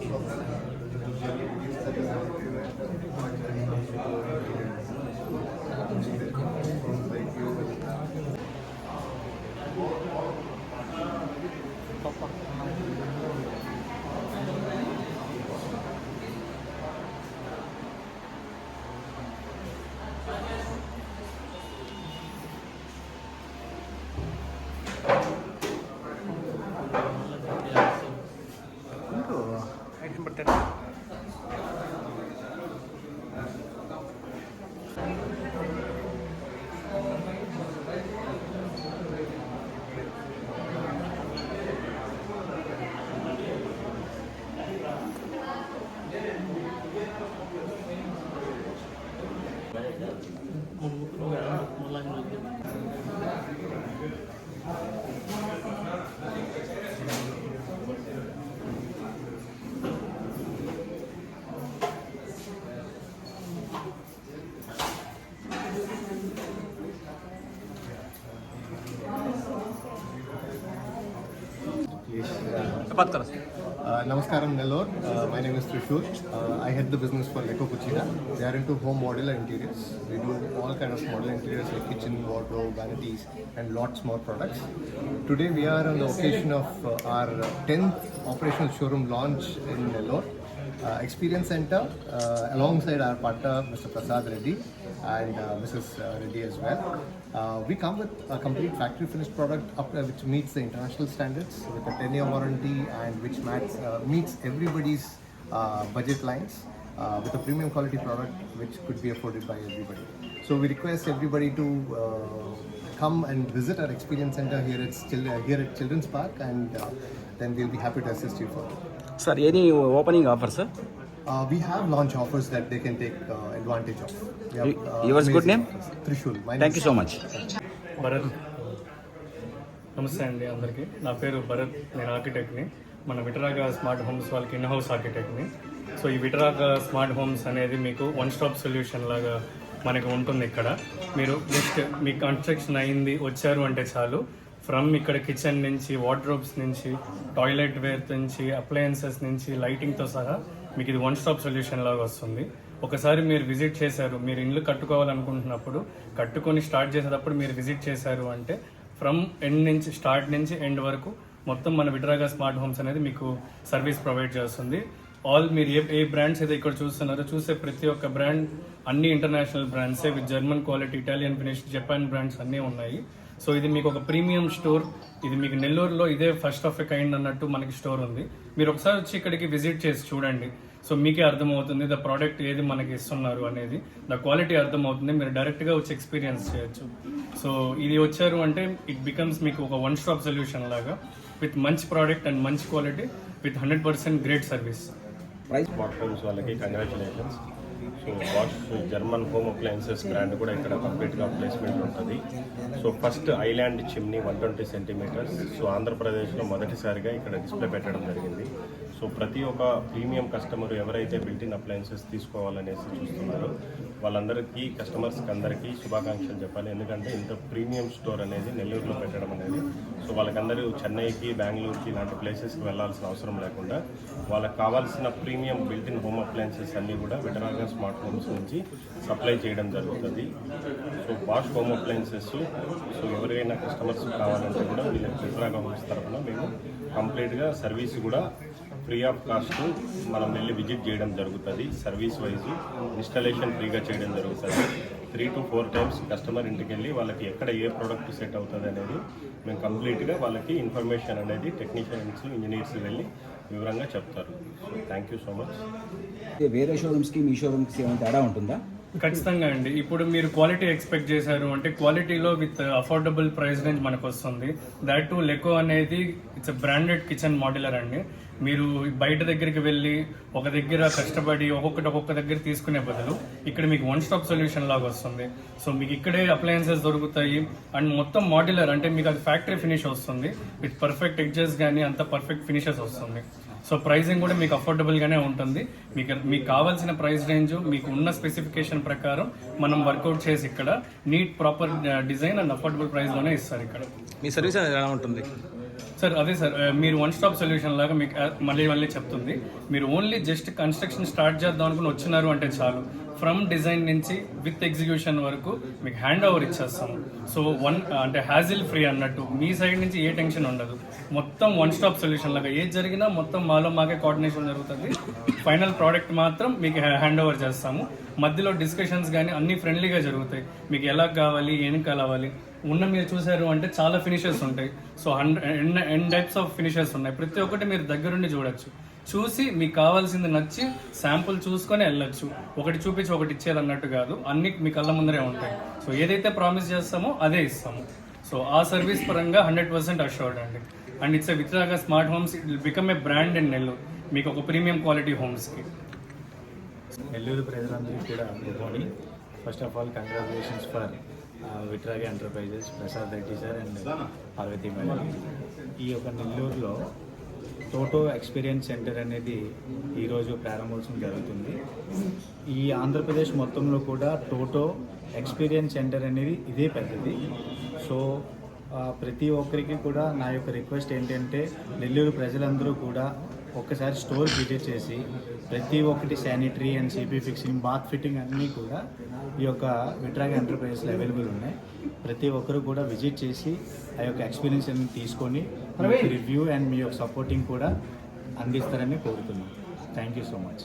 Obrigado. बात करो Uh, Namaskaram Nellore. Uh, my name is Trishul. Uh, I head the business for Eco Cucina. They are into home modular interiors. We do all kind of modular interiors like kitchen, wardrobe, vanities, and lots more products. Today we are on the occasion of uh, our 10th operational showroom launch in Nellore. Uh, Experience Center uh, alongside our partner Mr. Prasad Reddy and uh, Mrs. Uh, Reddy as well. Uh, we come with a complete factory finished product up, which meets the international standards with a 10 year warranty and which meets everybody's budget lines. Uh, with a premium quality product which could be afforded by everybody. So we request everybody to uh, come and visit our experience center here at Chil- uh, here at Children's Park, and then we'll be happy to assist you further. Sir, any opening offers, sir? we have launch offers that they can take advantage of. Offers. Trishul. My name thank you so much Bharat నమస్తే అండి అందరికీ. నా పేరు భరత్ నేను ఆర్కిటెక్ట్ని మన Vitaraga smart homes వాళ్ళకి in house ఆర్కిటెక్ట్ని సో ఈ విటరాగా స్మార్ట్ హోమ్స్ అనేది మీకు వన్ స్టాప్ సొల్యూషన్ లాగా మనకు ఉంటుంది ఇక్కడ. మీరు జస్ట్ మీ కన్స్ట్రక్షన్ అయింది వచ్చారు అంటే చాలు. ఫ్రమ్ ఇక్కడ కిచెన్ నుంచి వార్డ్రోబ్స్ నుంచి టాయిలెట్ వేర్ నుంచి అప్లయన్సెస్ నుంచి లైటింగ్తో సహా మీకు ఇది వన్ స్టాప్ సొల్యూషన్ లాగా వస్తుంది. ఒకసారి మీరు విజిట్ చేశారు మీరు ఇల్లు కట్టుకోవాలనుకుంటున్నప్పుడు కట్టుకొని స్టార్ట్ చేసేటప్పుడు మీరు విజిట్ చేశారు అంటే ఫ్రమ్ ఎండ్ నుంచి స్టార్ట్ నుంచి ఎండ్ వరకు మొత్తం మన విడ్రాగా స్మార్ట్ హోమ్స్ అనేది మీకు సర్వీస్ ప్రొవైడ్ చేస్తుంది. ఆల్ మీరు ఏ ఏ బ్రాండ్స్ అయితే ఇక్కడ చూస్తున్నారో చూసే ప్రతి ఒక్క బ్రాండ్ అన్ని international బ్రాండ్సే with German quality Italian finish Japan brands అన్నీ ఉన్నాయి. సో ఇది మీకు ఒక ప్రీమియం స్టోర్ ఇది మీకు నెల్లూరులో ఇదే ఫస్ట్ ఆఫ్ ఎ కైండ్ అన్నట్టు మనకి స్టోర్ ఉంది. మీరు ఒకసారి వచ్చి ఇక్కడికి విజిట్ చేసి చూడండి. సో మీకే అర్థమవుతుంది ద ప్రోడక్ట్ ఏది మనకి ఇస్తున్నారు అనేది. ద క్వాలిటీ అర్థమవుతుంది. మీరు డైరెక్ట్గా వచ్చి ఎక్స్పీరియన్స్ చేయొచ్చు. సో ఇది వచ్చారు అంటే ఇట్ బికమ్స్ మీకు ఒక వన్ స్టాప్ సొల్యూషన్ లాగా. విత్ మంచి ప్రోడక్ట్ అండ్ మంచి quality with hundred percent great service price వాళ్ళకి congratulations so wash German home appliances brand కూడా ఇక్కడ కంప్లీట్గా ప్లేస్మెంట్ ఉంటుంది. So first island chimney one twenty centimetres so ఆంధ్రప్రదేశ్లో మొదటిసారిగా ఇక్కడ డిస్ప్లే పెట్టడం జరిగింది. సో ప్రతి ఒక్క ప్రీమియం కస్టమర్ ఎవరైతే బిల్టిన్ అప్లయన్సెస్ తీసుకోవాలనేసి చూస్తున్నారో వాళ్ళందరికీ కస్టమర్స్కి అందరికీ శుభాకాంక్షలు చెప్పాలి. ఎందుకంటే ఇంత ప్రీమియం స్టోర్ అనేది నెల్లూరులో పెట్టడం అనేది సో వాళ్ళకందరూ చెన్నైకి బెంగళూరుకి ఇలాంటి ప్లేసెస్కి వెళ్ళాల్సిన అవసరం లేకుండా వాళ్ళకి కావాల్సిన ప్రీమియం బిల్టిన్ హోమ్ అప్లయన్సెస్ అన్నీ కూడా విటరాగా స్మార్ట్ హోమ్స్ నుంచి సప్లై చేయడం జరుగుతుంది. So wash home appliances so ఎవరికైనా కస్టమర్స్ కావాలంటే కూడా వీళ్ళకి విటరాగా హోమ్స్ తరఫున మేము కంప్లీట్గా సర్వీస్ కూడా ఫ్రీ ఆఫ్ కాస్ట్ మనం వెళ్ళి విజిట్ చేయడం జరుగుతుంది. సర్వీస్ వైజ్ ఇన్స్టాలేషన్ ఫ్రీగా చేయడం జరుగుతుంది. Three to four times customer ఇంటికి వెళ్ళి వాళ్ళకి ఎక్కడ ఏ ప్రోడక్ట్ సెట్ అవుతుంది అనేది మేము కంప్లీట్గా వాళ్ళకి ఇన్ఫర్మేషన్ అనేది టెక్నీషియన్స్ ఇంజనీర్స్ వెళ్ళి వివరంగా చెప్తారు. So thank you so much వేరే షోరూమ్స్కి మీ షోరూమ్స్కి ఏమైనా తేడా ఉంటుందా? ఖచ్చితంగా అండి. ఇప్పుడు మీరు క్వాలిటీ ఎక్స్పెక్ట్ చేశారు అంటే క్వాలిటీలో విత్ అఫోర్డబుల్ ప్రైస్ రేంజ్ మనకు వస్తుంది దాట్ టు లెకో అనేది ఇట్స్ బ్రాండెడ్ కిచెన్ మాడ్యులర్ అండి. మీరు బయట దగ్గరికి వెళ్ళి ఒక దగ్గర కష్టపడి ఒక్కొక్కటి ఒక్కొక్క దగ్గర తీసుకునే బదులు ఇక్కడ మీకు వన్ స్టాప్ సొల్యూషన్ లాగా వస్తుంది. సో మీకు ఇక్కడే అప్లయన్సెస్ దొరుకుతాయి. అండ్ మొత్తం మాడ్యులర్ అంటే మీకు అది ఫ్యాక్టరీ ఫినిష్ వస్తుంది. విత్ పర్ఫెక్ట్ ఎడ్జెస్ కానీ అంత పర్ఫెక్ట్ ఫినిషెస్ వస్తుంది. సో ప్రైజింగ్ కూడా మీకు అఫోర్డబుల్గానే ఉంటుంది. మీకు మీకు కావాల్సిన ప్రైస్ రేంజ్ మీకు ఉన్న స్పెసిఫికేషన్ ప్రకారం మనం వర్కౌట్ చేసి ఇక్కడ neat proper design and affordable ప్రైస్లోనే ఇస్తారు ఇక్కడ. మీ సర్వీస్ ఎలా ఉంటుంది? సార్ అదే సార్ మీరు వన్ స్టాప్ సొల్యూషన్ లాగా మీకు మళ్ళీ మళ్ళీ చెప్తుంది. మీరు ఓన్లీ జస్ట్ కన్స్ట్రక్షన్ స్టార్ట్ చేద్దాం అనుకుని వచ్చినారు అంటే చాలు. ఫ్రమ్ డిజైన్ నుంచి విత్ ఎగ్జిక్యూషన్ వరకు మీకు హ్యాండ్ ఓవర్ ఇచ్చేస్తాము. సో వన్ అంటే హ్యాజిల్ ఫ్రీ అన్నట్టు. మీ సైడ్ నుంచి ఏ టెన్షన్ ఉండదు. మొత్తం వన్ స్టాప్ సొల్యూషన్ లాగా. ఏది జరిగినా మొత్తం మాలో మాకే కోఆర్డినేషన్ జరుగుతుంది. ఫైనల్ ప్రోడక్ట్ మాత్రం మీకు హ్యాండ్ ఓవర్ చేస్తాము. మధ్యలో డిస్కషన్స్ కానీ అన్ని ఫ్రెండ్లీగా జరుగుతాయి. మీకు ఎలా కావాలి ఏం కావాలి ఉన్న మీరు చూసారు అంటే చాలా ఫినిషెస్ ఉంటాయి. So hundred n types of finishes ఉన్నాయి. ప్రతి ఒక్కటి మీరు దగ్గరుండి చూడొచ్చు. చూసి మీకు కావాల్సింది నచ్చి శాంపుల్ చూసుకొని వెళ్ళొచ్చు. ఒకటి చూపించి ఒకటి ఇచ్చేది అన్నట్టు కాదు. అన్ని మీ కళ్ళ ముందరే ఉంటాయి. సో ఏదైతే ప్రామిస్ చేస్తామో అదే ఇస్తాము. సో ఆ సర్వీస్ పరంగా హండ్రెడ్ పర్సెంట్ అష్యూర్డ్ అండి. And it's Vitaraga Smart Homes it become a brand and Nellore మీకు ఒక ప్రీమియం క్వాలిటీ హోమ్స్కి నెల్లూరు ప్రజలందరికీ కూడా good morning. First of all congratulations for Vitaraga Enterprises Prasad Reddy sir and Parvati madam. ఈ యొక్క నెల్లూరులో toto experience centre అనేది ఈరోజు ప్రారంభోత్సవం జరుగుతుంది. ఈ ఆంధ్రప్రదేశ్ మొత్తంలో కూడా టోటో ఎక్స్పీరియన్స్ సెంటర్ అనేది ఇదే పెద్దది. సో ప్రతి ఒక్కరికి కూడా నా యొక్క రిక్వెస్ట్ ఏంటంటే నెల్లూరు ప్రజలందరూ కూడా ఒక్కసారి స్టోర్ విజిట్ చేసి ప్రతి ఒక్కటి sanitary and CP fixing bath fitting అన్నీ కూడా ఈ యొక్క విట్రాగ్ ఎంటర్ప్రైజెస్లో అవైలబుల్ ఉన్నాయి. ప్రతి ఒక్కరు కూడా విజిట్ చేసి ఆ యొక్క ఎక్స్పీరియన్స్ అన్ని తీసుకొని రివ్యూ అండ్ మీ యొక్క సపోర్టింగ్ కూడా అందిస్తారని కోరుతున్నాను థ్యాంక్ యూ సో మచ్